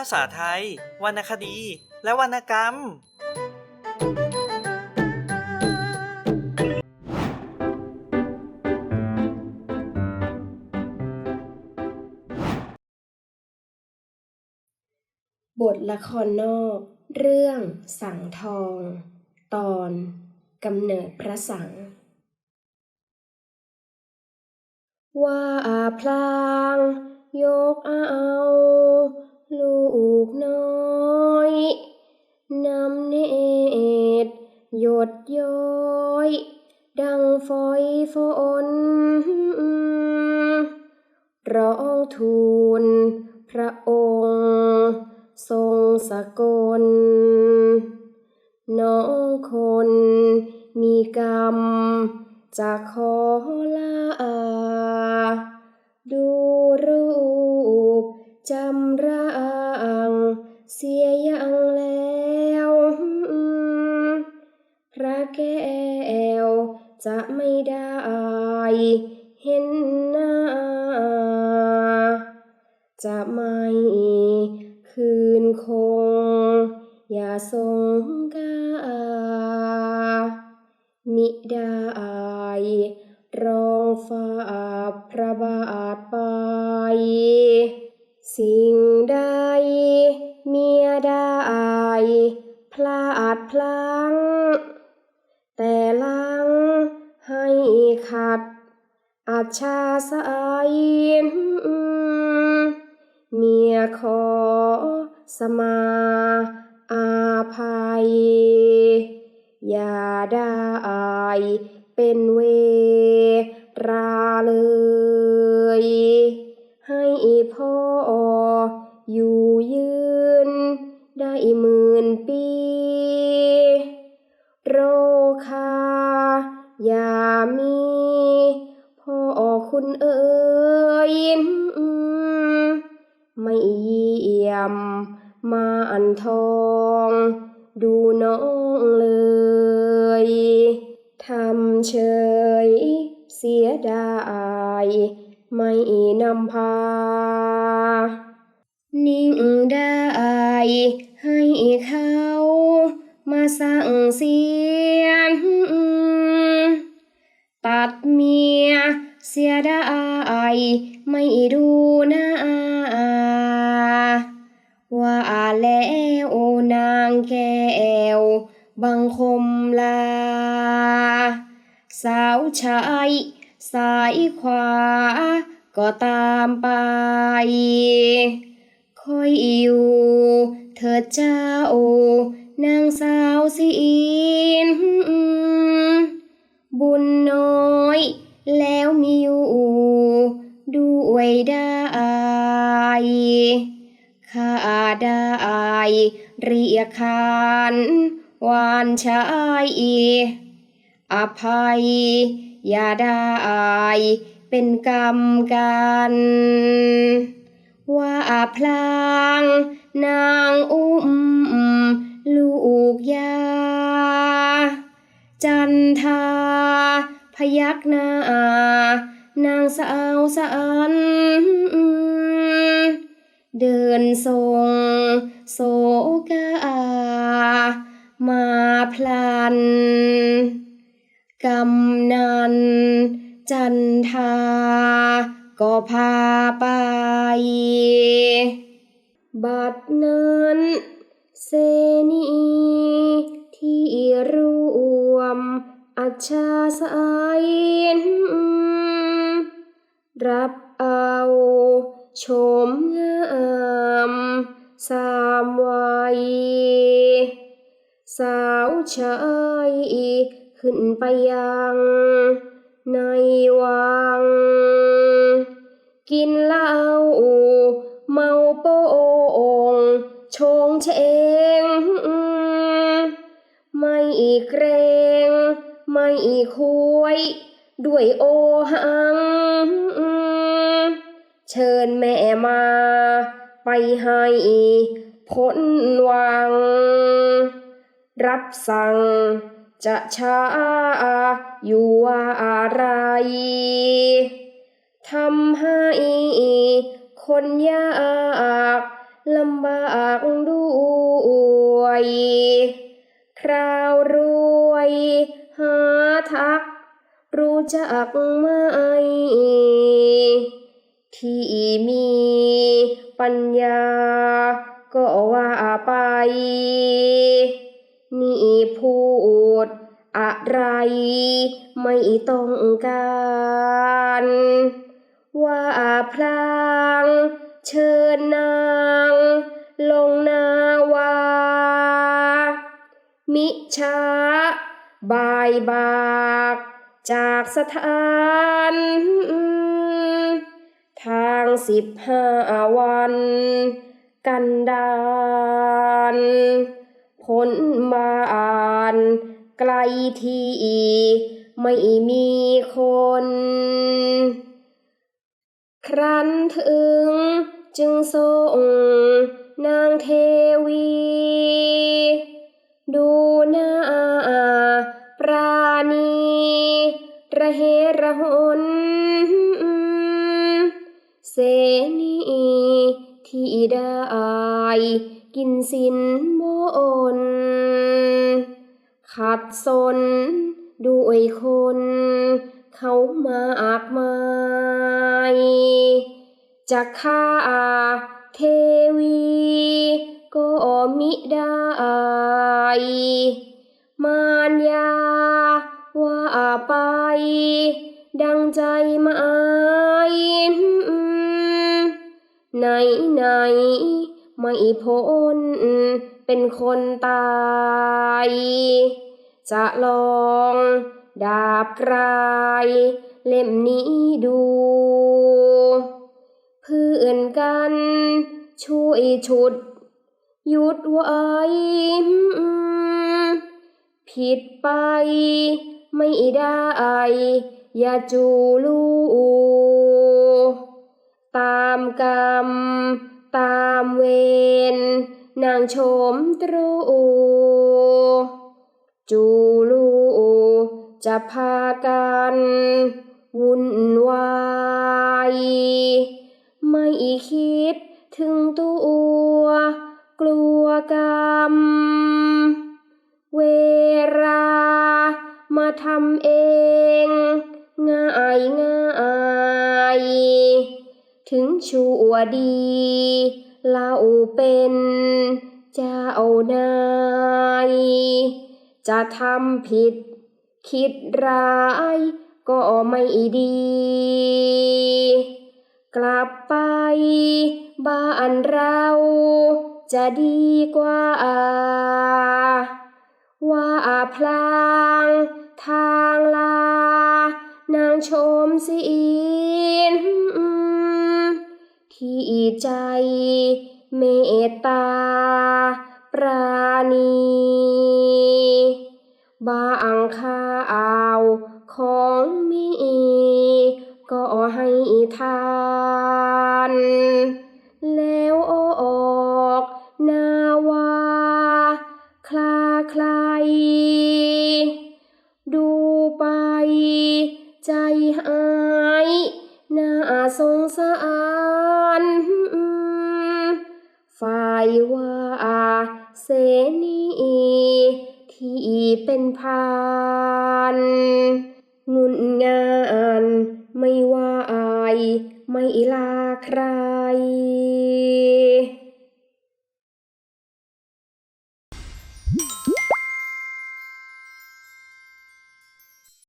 าษาไทย วรรณคดี และวรรณกรรม บทละครนอก เรื่องสังทอง ตอนกำเนิดพระสังว่าพลาง ยกเอา ลูกน้อยนำเนตรหยดย้อย ดังฝอยฝนร้องทูลพระองค์ ทรงสกล น้องคนมีกรรม จะขอลา ดูรูป จำร่างเสียยังแล้ว พระแก้วจะไม่ได้เห็นหน้า จะไม่คืนคง อย่าทรงกามิได้รองฝ่าพระบาทไป สิ่งใดเมียได้พลาดพลั้ง แต่ลังให้ขัด อาชาสายเมียขอสมาอาภัย อย่าได้เป็นเวราเลย ให้พ่อ อยู่ยืน ได้หมื่นปี โรคา อย่ามี พ่อคุณเอ๋ยไม่เยี่ยม มาอันทอง ดูน้องเลยทำเฉย เสียดาย ไม่นำพา นิ่งได้ ให้เขามาสั่งเสียน ตัดเมียเสียได้ ไม่ดูหน้าว่าแล้วนางแก้วบังคมลา สาวชายสายขวา ก็ตามไป คอยอยู่ เถิดเจ้านางสาวสินบุญน้อย แล้วมีอยู่ด้วยได้ข้าได้เรียกขานวานชายอภัย อย่าได้เป็นกรรมกัน ว่าพลางนางอุ้มลูกยา จันทา พยักหน้านางสาวสันเดินทรงโศกา มาพลัน กำนัน จันทา ก็พาไป บัดนั้นเสนีที่รวมอัจฉาสายรับเอาโฉมงามสามวัย สาวชายขึ้นไปยังในวัง กินเหล้าเมาโป่งชงเชง ไม่เกรง ไม่คุย ด้วยโอหัง เชิญแม่มา ไปให้พ้นวัง รับสั่งจะช้าอยู่ว่าอะไร ทำให้คนยากลำบากด้วย คราวรวย หาทัก รู้จักไหม ที่มีปัญญา ก็ว่าไป นี่พูดอะไร ไม่ต้องการ ว่าพลางเชิญนาง ลงนาวา มิช้าบายบากจากสถาน ทางสิบห้าวัน กันดานพ้นบานไกลที่ไม่มีคน ครั้นถึงจึงส่งนางเทวี ดูหน้าปราณีระเหระหนเสนีที่ได้กินสินบนขัดสนด้วยคน เขามากมายจะฆ่าเทวี ก็มิได้ มารยาว่าไป ดังใจหมายไหนไหนไม่พ้นเป็นคนตาย จะลอง ดาบกลายเล่มนี้ดู เพื่อนกัน ช่วยฉุด หยุดไว้ ผิดไป ไม่ได้อย่าจูลูตามกรรม ตามเวรนางชมตรูจูลู จะพากันวุ่นวาย ไม่คิดถึงตัว กลัวกรรม เวลามาทำเอง ง่ายง่ายถึงชั่วดีเล่าเป็นเจ้านาย จะทำผิด คิดร้ายก็ไม่ดี กลับไปบ้านเราจะดีกว่า ว่าพลางทางลานางชมศีลที่ใจเมตตาปราณีบางข้า ของมีก็ให้ทาน แล้วออกนาวา คลาใคร ดูไป ใจหาย น่าสงสารฝ่ายว่าเสนีที่เป็นพาน งุนงาน ไม่ว่าอาย ไม่ลาใคร